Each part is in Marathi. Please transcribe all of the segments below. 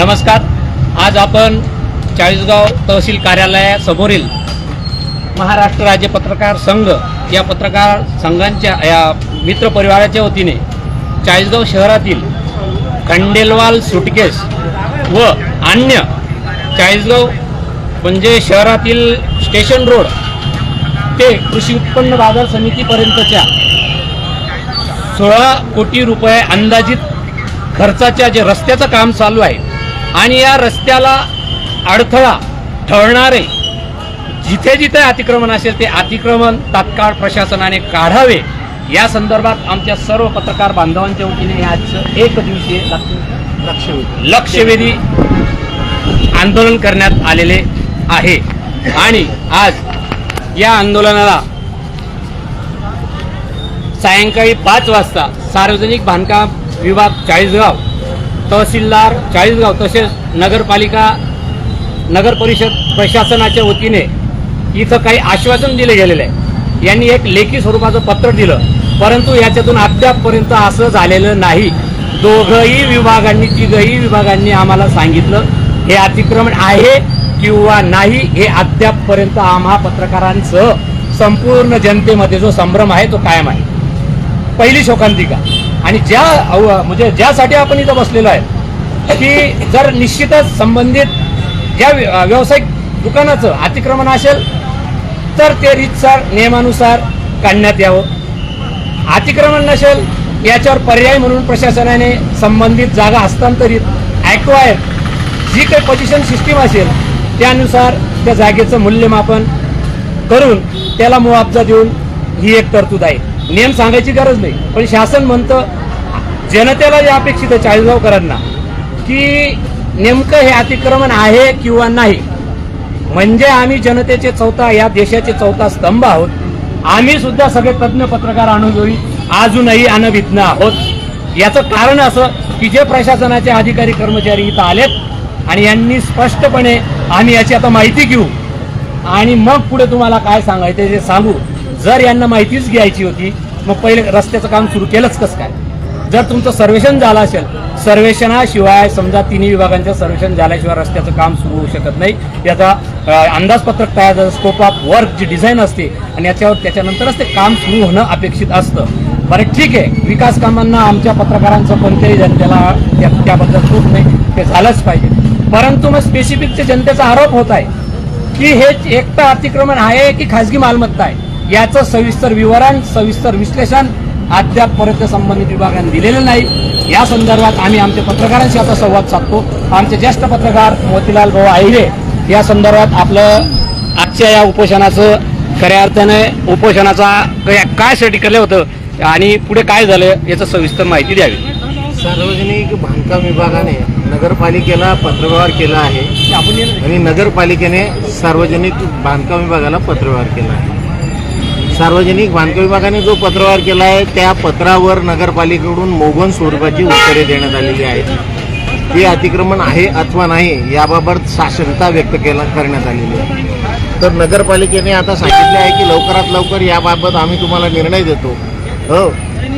नमस्कार. आज आपण चाळीसगाव तहसील कार्यालयासमोरील महाराष्ट्र राज्य पत्रकार संघ या पत्रकार संघांच्या या मित्र परिवाराच्या वतीने चाळीसगाव शहरातील खंडेलवाल सुटकेस व अन्य चाळीसगाव म्हणजे शहरातील स्टेशन रोड ते कृषी उत्पन्न बाजार समितीपर्यंतच्या सोळा कोटी रुपये अंदाजित खर्चाच्या जे रस्त्याचं काम चालू आहे आणि या रस्त्याला अडथळा ठरणारे जिथे जिथे अतिक्रमण असेल ते अतिक्रमण तात्काळ प्रशासनाने काढावे. या संदर्भात आमच्या सर्व पत्रकार बांधवांच्या वतीने आज एक दिवसीय लक्षवेधी लक्षवेधी आंदोलन करण्यात आलेले आहे. आणि आज या आंदोलनाला सायंकाळी पाच वाजता सार्वजनिक बांधकाम विभाग चाळीसगाव तहसीलदार चाळीसगाव तसेच नगरपालिका नगर परिषद प्रशासनाच्या वतीने इथं काही आश्वासन दिले गेलेले आहे. यांनी एक लेखी स्वरूपाचं पत्र दिलं परंतु याच्यातून अद्यापपर्यंत असं झालेलं नाही. दोघंही विभागांनी तिघही विभागांनी आम्हाला सांगितलं हे अतिक्रमण आहे किंवा नाही हे अद्यापपर्यंत आम्हा पत्रकारांसह संपूर्ण जनतेमध्ये जो संभ्रम आहे तो कायम आहे. पहिली शोकांतिका. आणि ज्या अव- म्हणजे ज्यासाठी आपण इथं बसलेलो आहे की जर निश्चितच संबंधित ज्या व्यावसायिक दुकानाचं अतिक्रमण असेल तर ते रीतसर नियमानुसार काढण्यात यावं. अतिक्रमण नसेल याच्यावर पर्याय म्हणून प्रशासनाने संबंधित जागा हस्तांतरित ॲक्वायर जी काही पोझिशन सिस्टीम असेल त्यानुसार त्या जागेचं मूल्यमापन करून त्याला मुआवजा देऊन ही एक तरतूद आहे. नियम सांगायची गरज नाही पण शासन म्हणतं जनतेला जे अपेक्षित आहे चाळीसगावकरांना की नेमकं हे अतिक्रमण आहे किंवा नाही? म्हणजे आम्ही जनतेचे चौथा या देशाचे चौथा स्तंभ आहोत. आम्ही सुद्धा सगळे तज्ज्ञ पत्रकार अनुभवी अजूनही अनभिज्ञ आहोत. याचं कारण असं की जे प्रशासनाचे अधिकारी कर्मचारी इथं आलेत आणि यांनी स्पष्टपणे आम्ही याची आता माहिती घेऊ. आणि मग पुढे तुम्हाला काय सांगायचं ते सांगू. जर यांना माहितीच घ्यायची होती मग पहिले रस्त्याचं काम सुरू केलंच कसं काय? जर तुमचं सर्वेक्षण झालं असेल सर्वेक्षणाशिवाय समजा तिन्ही विभागांचं सर्वेक्षण झाल्याशिवाय रस्त्याचं काम सुरू होऊ शकत नाही. याचा अंदाजपत्रक तयार झालं स्कोप ऑफ वर्क जी डिझाईन असते आणि याच्यावर त्याच्यानंतरच ते काम सुरू होणं अपेक्षित असतं. बरं ठीक आहे. विकास कामांना आमच्या पत्रकारांचं कोणत्याही जनतेला त्याबद्दल खूप नाही ते झालंच पाहिजे. परंतु मग स्पेसिफिक जनतेचा आरोप होत आहे की हे एकटं अतिक्रमण आहे की खाजगी मालमत्ता आहे याचं सविस्तर विवरण सविस्तर विश्लेषण अद्यापपर्यंत संबंधित विभागाने दिलेलं नाही. या संदर्भात आम्ही आमच्या पत्रकारांशी आता संवाद साधतो. आमचे ज्येष्ठ पत्रकार मोतीलाल भाऊ आहिरे या संदर्भात आपलं आजच्या या उपोषणाचं खऱ्या अर्थाने उपोषणाचा काय- काय साठी केलं होतं आणि पुढे काय झालं याचं सविस्तर माहिती द्यावी. सार्वजनिक बांधकाम विभागाने नगरपालिकेला पत्रव्यवहार केला आहे. आणि नगरपालिकेने सार्वजनिक बांधकाम विभागाला पत्रव्यवहार केला आहे. सार्वजनिक बांधकाम विभागाने जो पत्रव्यवहार केला आहे त्या पत्रावर नगरपालिकेकडून मोगन स्वरूपाची उत्तरे देण्यात आलेली आहेत. ते अतिक्रमण आहे अथवा नाही याबाबत साशंकता व्यक्त केला करण्यात आलेली आहे. तर नगरपालिकेने आता सांगितले आहे की लवकरात लवकर याबाबत आम्ही तुम्हाला निर्णय देतो. हो.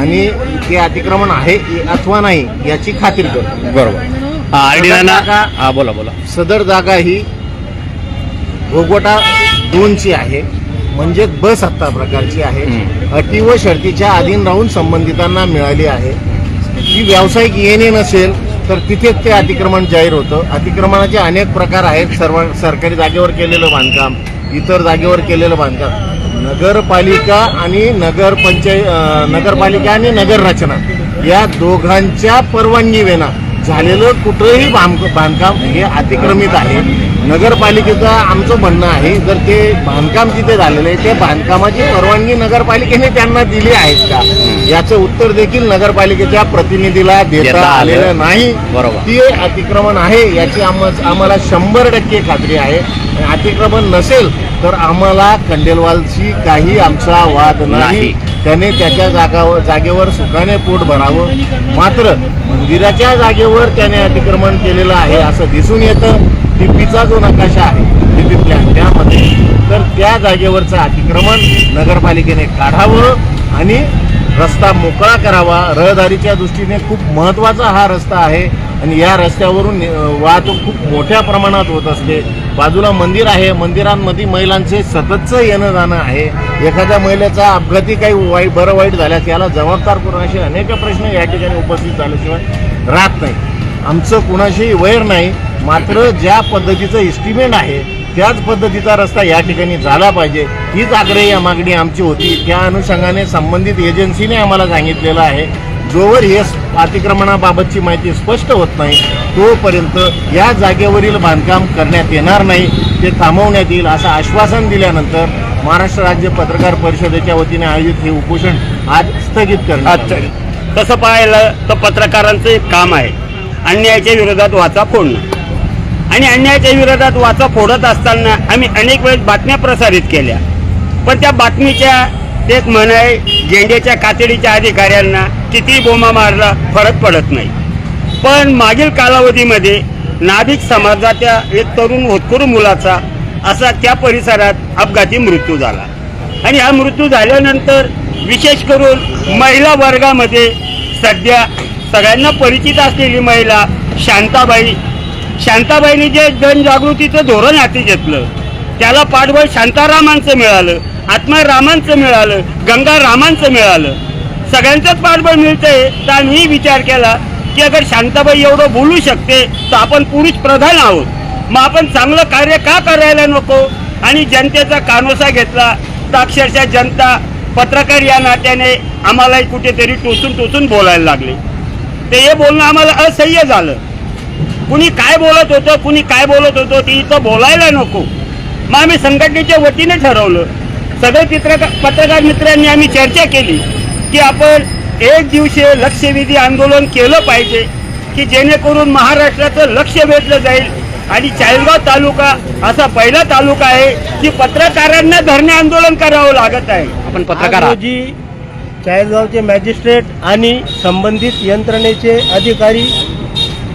आणि ते अतिक्रमण आहे अथवा नाही याची खात्री करतो. बरोबर. हा बोला बोला. सदर जागा ही भोगवटा दोनची आहे. म्हणजे ब सत्ता प्रकारची आहे. अटी व शर्तीच्या अधीन राहून संबंधितांना मिळाली आहे. ही व्यावसायिक येणे नसेल तर तिथेच ते अतिक्रमण जाहीर होतं. अतिक्रमणाचे अनेक प्रकार आहेत. सर्व सरकारी जागेवर केलेलं बांधकाम इतर जागेवर केलेलं बांधकाम. नगरपालिका आणि नगर पंचायत अं, नगरपालिका आणि नगर रचना या दोघांच्या परवानगी विना झालेलं कुठंही बांध- बांधकाम हे अतिक्रमित आहे नगरपालिकेचं आमचं म्हणणं आहे जर ते बांधकाम जिथे झालेलं आहे ते बांधकामाची परवानगी नगरपालिकेने त्यांना दिली आहेत का याचं उत्तर देखील नगरपालिकेच्या प्रतिनिधीला देता देता आलं. आलेलं नाही बरोबर. ते अतिक्रमण आहे याची आम- आम्हाला शंभर टक्के खात्री आहे आणि अतिक्रमण नसेल तर आम्हाला खंडेलवालची काही आमचा वाद नाही. त्याने त्याच्या जागावर जागेवर सुखाने पोट भरावं. मात्र मंदिराच्या जागेवर त्याने अतिक्रमण केलेलं आहे असं दिसून येतं. टीपीचा जो नकाशा आहे टीपी त्यामध्ये तर त्या जागेवरचं अतिक्रमण नगरपालिकेने काढावं आणि रस्ता मोकळा करावा. रहदारीच्या दृष्टीने खूप महत्त्वाचा हा रस्ता आहे. आणि या रस्त्यावरून वाहतूक खूप मोठ्या प्रमाणात होत असते. बाजूला मंदिर आहे. मंदिरांमध्ये महिलांचे सततचं येणं जाणं आहे. एखाद्या महिलेचा अपघाती काही वाईट बरं वाईट झाल्यास याला जबाबदार करून असे अनेक प्रश्न या ठिकाणी उपस्थित झाल्याशिवाय राहत नाही. आमचं कुणाशीही वैर नाही. मात्र ज्या पद्धतीचं इस्टिमेट आहे त्याच पद्धतीचा रस्ता या ठिकाणी झाला पाहिजे. हीच आग्रही मागणी आमची होती. त्या अनुषंगाने संबंधित एजन्सीने आम्हाला सांगितलेलं आहे. जोवर हे अतिक्रमणाबाबतची माहिती स्पष्ट होत नाही तोपर्यंत या जागेवरील बांधकाम करण्यात येणार नाही ते थांबवण्यात येईल असं आश्वासन दिल्यानंतर महाराष्ट्र राज्य पत्रकार परिषदेच्या वतीने आयोजित हे उपोषण आज स्थगित करण्यात तसं पाहायला तर पत्रकारांचं एक काम आहे. अन्यायाच्या विरोधात वाचा फोडणं. आणि अन्यायाच्या विरोधात वाचा फोडत असताना आम्ही अनेक वेळेस बातम्या प्रसारित केल्या. पण त्या बातमीच्या एक म्हण आहे गेंड्याच्या कातडीच्या अधिकाऱ्यांना किती बोमा मारला फरक पडत नाही. पण मागील कालावधीमध्ये नाभिक समाजाच्या एक तरुण होतकरू मुलाचा असा त्या परिसरात अपघाती मृत्यू झाला. आणि हा मृत्यू झाल्यानंतर विशेष करून महिला वर्गामध्ये सध्या सगळ्यांना परिचित असलेली महिला शांताबाई शांताबाईंनी जे जनजागृतीचं धोरण हाती घेतलं त्याला पाठबळ शांतारामांचं मिळालं. आत्मारामांचं मिळालं गंगारामांचं मिळालं. सगळ्यांचंच पाठबळ मिळतंय. तर आम्ही विचार केला की अगर शांताबाई एवढं बोलू शकते तर आपण पुरुष प्रधान आहोत. मग आपण चांगलं कार्य का करायला नको? आणि जनतेचा कानोसा घेतला. तर अक्षरशः जनता पत्रकार या नात्याने आम्हालाही कुठेतरी टोचून टोचून बोलायला लागले. ते हे बोलणं आम्हाला असह्य झालं. कुणी काय बोलत होतं कुणी काय बोलत होतं ते इथं बोलायला नको. मग आम्ही संघटनेच्या वतीने ठरवलं. सगळे चित्रकार पत्रकार मित्रांनी आम्ही चर्चा केली की आपण एक दिवशीय लक्षवेधी आंदोलन केलं पाहिजे की जेणेकरून महाराष्ट्राचं लक्ष वेधलं जाईल आणि चाळीसगाव तालुका असा पहिला तालुका आहे की पत्रकारांना धरणे आंदोलन करावं लागत आहे आपण पत्रकार. रोजी चाळीसगावचे मॅजिस्ट्रेट आणि संबंधित यंत्रणेचे अधिकारी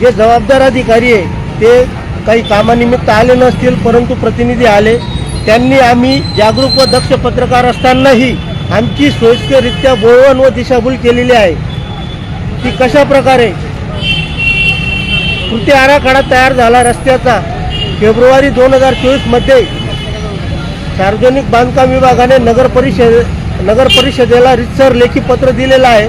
जे जबाबदार अधिकारी आहे ते काही कामानिमित्त आले नसतील परंतु प्रतिनिधी आले त्यांनी आम्ही जागरूक व दक्ष पत्रकार असतानाही आमची सोयीस्कररित्या बोळवण व दिशाभूल केलेली आहे. की कशा प्रकारे? कृती आराखडा तयार झाला रस्त्याचा. फेब्रुवारी दोन हजार चोवीसमध्ये सार्वजनिक बांधकाम विभागाने नगर परिषद नगर परिषदेला रितसर लेखी पत्र दिलेलं आहे.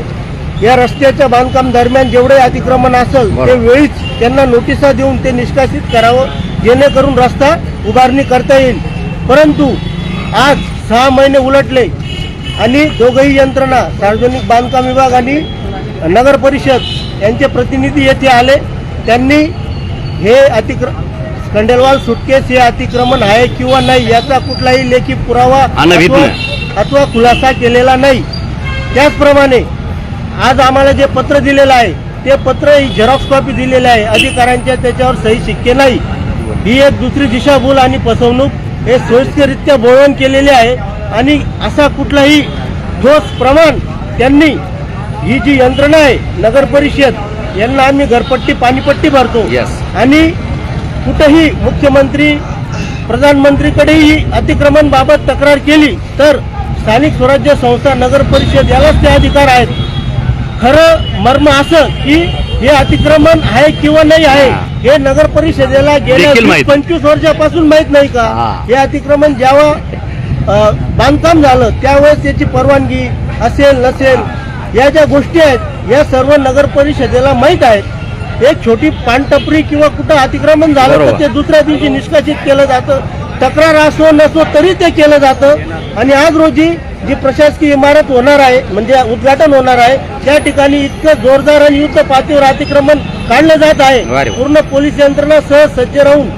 या रस्त्याच्या बांधकाम दरम्यान जेवढे अतिक्रमण असेल ते वेळीच त्यांना नोटिसा देऊन ते निष्कासित करावं जेणेकरून रस्ता उभारणी करता येईल. परंतु आज सहा महिने उलटले आणि दोघंही यंत्रणा सार्वजनिक बांधकाम विभाग आणि नगर परिषद यांचे प्रतिनिधी येथे आले. त्यांनी हे अतिक्र खंडेलवाल सुटकेस हे अतिक्रमण आहे किंवा नाही याचा कुठलाही लेखी पुरावा अथवा खुलासा केलेला नाही. त्याचप्रमाणे आज आम्हाला जे पत्र दिलेलं आहे ते पत्र ही झेरॉक्स कॉपी दिलेली आहे. अधिकाऱ्यांच्या त्याच्यावर सही शिक्के नाही. ही एक दुसरी दिशाभूल आणि फसवणूक हे सोयीस्कररित्या बोळवण केलेले आहे आणि असा कुठलाही ठोस प्रमाण त्यांनी ही जी यंत्रणा आहे नगर परिषद यांना आम्ही घरपट्टी पाणीपट्टी भरतो. आणि कुठेही मुख्यमंत्री प्रधानमंत्रीकडेही अतिक्रमण बाबत तक्रार केली तर स्थानिक स्वराज्य संस्था नगर परिषद यालाच ते अधिकार आहेत. खरं मर्म असं की हे अतिक्रमण आहे किंवा नाही आहे हा. नगर परिषदेला गेल्या देखील वीस माहीत. पंचवीस वर्षापासून माहीत नाही का हा. हे अतिक्रमण जेव्हा अ, बांधकाम झालं त्यावेळेस त्याची परवानगी असेल नसेल या ज्या गोष्टी आहेत या सर्व नगर परिषदेला माहीत आहेत एक छोटी पानटपरी किंवा कुठं अतिक्रमण झालं तर बरोबर. ते दुसऱ्या दिवशी निष्कासित केलं जातं तक्रार असो नसो तरी ते केलं जातं आणि आज रोजी जी प्रशासकीय इमारत होणार आहे म्हणजे उद्घाटन होणार आहे त्या ठिकाणी इतकं जोरदार आणि युद्ध पातळीवर अतिक्रमण काढलं जात आहे. पूर्ण पोलीस यंत्रणा सहज सज्ज राहून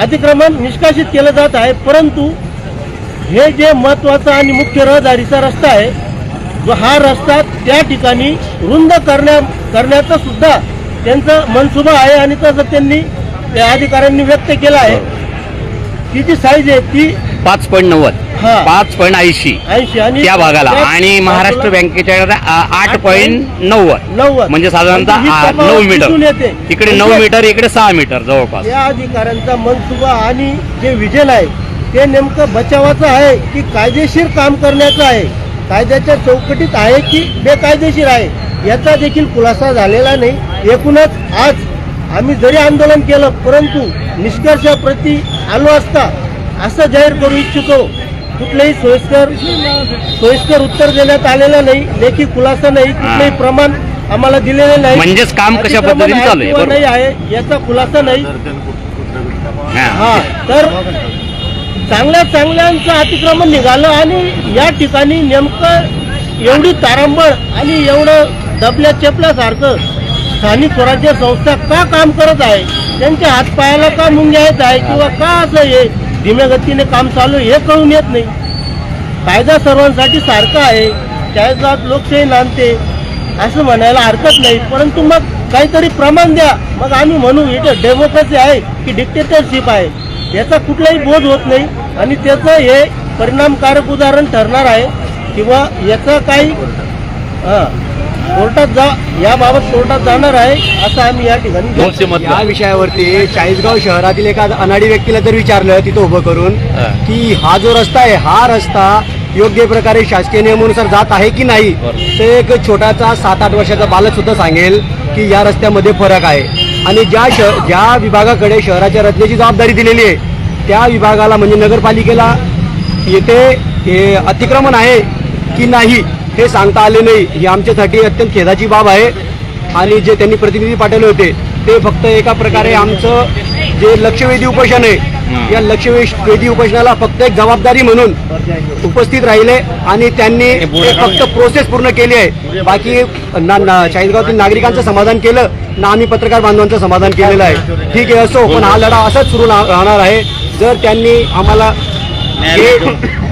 अतिक्रमण निष्कासित केलं जात आहे. परंतु हे जे महत्त्वाचा आणि मुख्य रहदारीचा रस्ता आहे जो हा रस्ता त्या ठिकाणी रुंद करण्या करण्याचा सुद्धा त्यांचा मनसुबा आहे आणि तसं त्यांनी त्या अधिकाऱ्यांनी व्यक्त केलं आहे. ती जी साईज आहे ती पाच पॉईंट नव्वद हा. पाच पॉईंट ऐंशी ऐंशी आणि त्या भागाला. आणि महाराष्ट्र बँकेच्या आठ पॉईंट नव्वद. नव्वद. म्हणजे साधारणतः ही आ- तफावत नऊ दिसून मीटर येते. इकडे नऊ म्हणजे मीटर इकडे सहा मीटर जवळपास. या अधिकाऱ्यांचा मनसुबा आणि जे विजन आहे ते नेमकं बचावाचं आहे की कायदेशीर काम करण्याचं आहे? कायद्याच्या चौकटीत आहे की बेकायदेशीर आहे? याचा देखील खुलासा झालेला नाही. एकूणच आज आम्ही जरी आंदोलन केलं परंतु निष्कर्षाप्रती आलो असता असं जाहीर करू इच्छितो. कुठलंही सोयीस्कर सोयीस्कर उत्तर देण्यात आलेलं नाही लेखी खुलासा नाही कुठलंही प्रमाण आम्हाला दिलेलं नाही. म्हणजेच काम कशा पद्धतीने चालू आहे. नाही आहे याचा खुलासा नाही. हा. हा तर चांगल्या चांगल्यांचं अतिक्रमण निघालं आणि या ठिकाणी नेमकं एवढी तारांबळ आणि एवढं दबल्या चेपल्यासारखं स्थानिक स्वराज्य संस्था का काम करत आहे? त्यांच्या हातपायाला का मुंग्या येत आहे? किंवा का असं हे धीम्या गतीने काम चालू हे कळून येत नाही. कायदा सर्वांसाठी सारखा आहे त्याच्यात लोकशाही नांदते असं म्हणायला हरकत नाही. परंतु मग काहीतरी प्रमाण द्या. मग आम्ही म्हणू इथं डेमोक्रेसी आहे की डिक्टेटरशिप आहे? याचा कुठलाही बोध होत नाही. आणि त्याचं हे परिणामकारक उदाहरण ठरणार आहे. किंवा याचा काही हां. कोर्टात जा याबाबत कोर्टात जाणार आहे असं आम्ही या ठिकाणी या विषयावरती चाळीसगाव शहरातील एका अनाडी व्यक्तीला जर विचारलं तिथं उभं करून की हा जो रस्ता आहे हा रस्ता योग्य प्रकारे शासकीय नियमानुसार जात आहे की नाही तर एक छोटाचा सात आठ वर्षाचा बालक सुद्धा सांगेल की या रस्त्यामध्ये फरक आहे. आणि ज्या श ज्या विभागाकडे शहराच्या रचनेची जबाबदारी दिलेली आहे त्या विभागाला म्हणजे नगरपालिकेला येथे हे अतिक्रमण आहे की नाही हे सांगता आले नाही. ही आमच्यासाठी अत्यंत खेदाची बाब आहे. आणि जे त्यांनी प्रतिनिधी पाठवले होते ते फक्त एका प्रकारे आमचं जे लक्षवेधी उपोषण आहे या लक्षवेधी उपोषणाला फक्त एक जबाबदारी म्हणून उपस्थित राहिले आणि त्यांनी ते फक्त प्रोसेस पूर्ण केली आहे. बाकी ना ना चाळीसगावातील नागरिकांचं समाधान केलं ना आम्ही पत्रकार बांधवांचं समाधान केलेलं आहे. ठीक आहे असो पण हा लढा असाच सुरू राहणार आहे. जर त्यांनी आम्हाला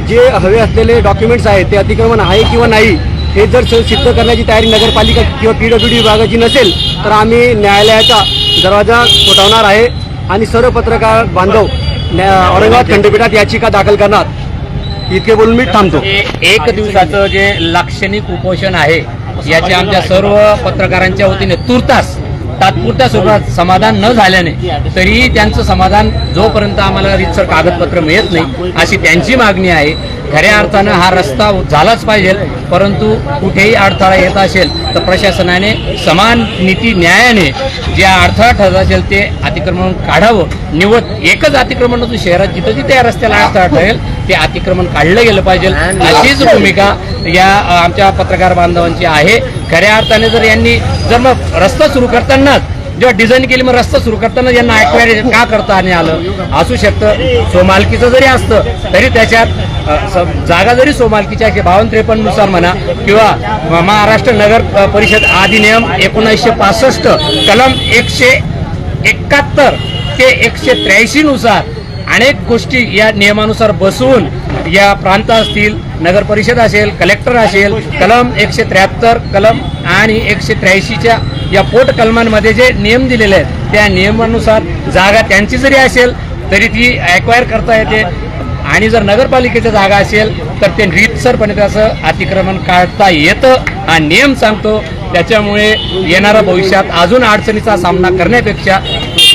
जे हवे असलेले डॉक्युमेंट्स आहेत ते अतिक्रमण आहे किंवा नाही हे जर सिद्ध करण्याची तयारी नगरपालिका किंवा पीडब्ल्यूडी विभागाची नसेल तर आम्ही न्यायालयाचा दरवाजा ठोठावणार आहे आणि सर्व पत्रकार बांधव न्या- औरंगाबाद खंडपीठात याचिका दाखल करणार. इतके बोलून मी थांबतो. एक दिवसाचं जे लाक्षणिक उपोषण आहे याचे आमच्या सर्व पत्रकारांच्या वतीने तुर्तास तात्पुरत्या स्वरूपात समाधान न झाल्याने तरीही त्यांचं समाधान जोपर्यंत आम्हाला रितसर कागदपत्र मिळत नाही अशी त्यांची मागणी आहे. खऱ्या अर्थानं हा रस्ता झालाच पाहिजे परंतु कुठेही अडथळा येत असेल तर प्रशासनाने समान नीती न्यायाने जे अडथळा ठरत असेल ते अतिक्रमण काढावं. निवड एकच अतिक्रमण नसून शहरात जिथं जिथे या रस्त्याला अडथळा ठरेल ते अतिक्रमण काढलं गेलं पाहिजे. अशीच भूमिका या आमच्या पत्रकार बांधवांची आहे. खऱ्या अर्थाने जर यांनी जर मग रस्ता सुरू करतानाच जेव्हा डिझाईन केली मग रस्ता सुरू करताना यांना ऍक्वायर का करता आणि आलं? असू शकतं. सोमालकीचं जरी असतं तरी त्याच्यात जागा जरी सोमालकीच्या बावन्न त्रेपन्ननुसार म्हणा किंवा महाराष्ट्र नगर परिषद अधिनियम एकोणीसशे पासष्ट कलम एकशे एकाहत्तर ते एकशे त्र्याऐंशी नुसार अनेक गोष्टी या नियमानुसार बसवून या प्रांत असतील नगर परिषद असेल कलेक्टर असेल कलम एकशे त्र्याहत्तर कलम आणि एकशे त्र्याऐंशीच्या या पोट कलमांमध्ये जे नियम दिलेले आहेत त्या नियमानुसार जागा त्यांची जरी असेल तरी ती ॲक्वायर करता येते. आणि जर नगरपालिकेची जागा असेल तर ते रीतसरपणे त्याचं अतिक्रमण काढता येतं हा नियम सांगतो. त्याच्यामुळे येणाऱ्या भविष्यात अजून अडचणीचा सामना करण्यापेक्षा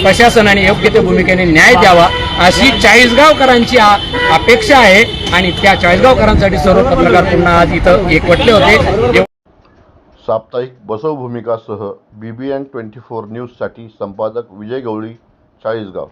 प्रशासनाने योग्य त्या भूमिकेने न्याय द्यावा. अशी चाळीसगावकरांची अपेक्षा आहे आणि त्या चाळीसगावकरांसाठी सर्व पत्रकार पुन्हा आज इथं एकवटले होते. साप्ताहिक बसव भूमिकासह बी बी ट्वेंटी फोर न्यूजसाठी संपादक विजय गवळी चाळीसगाव.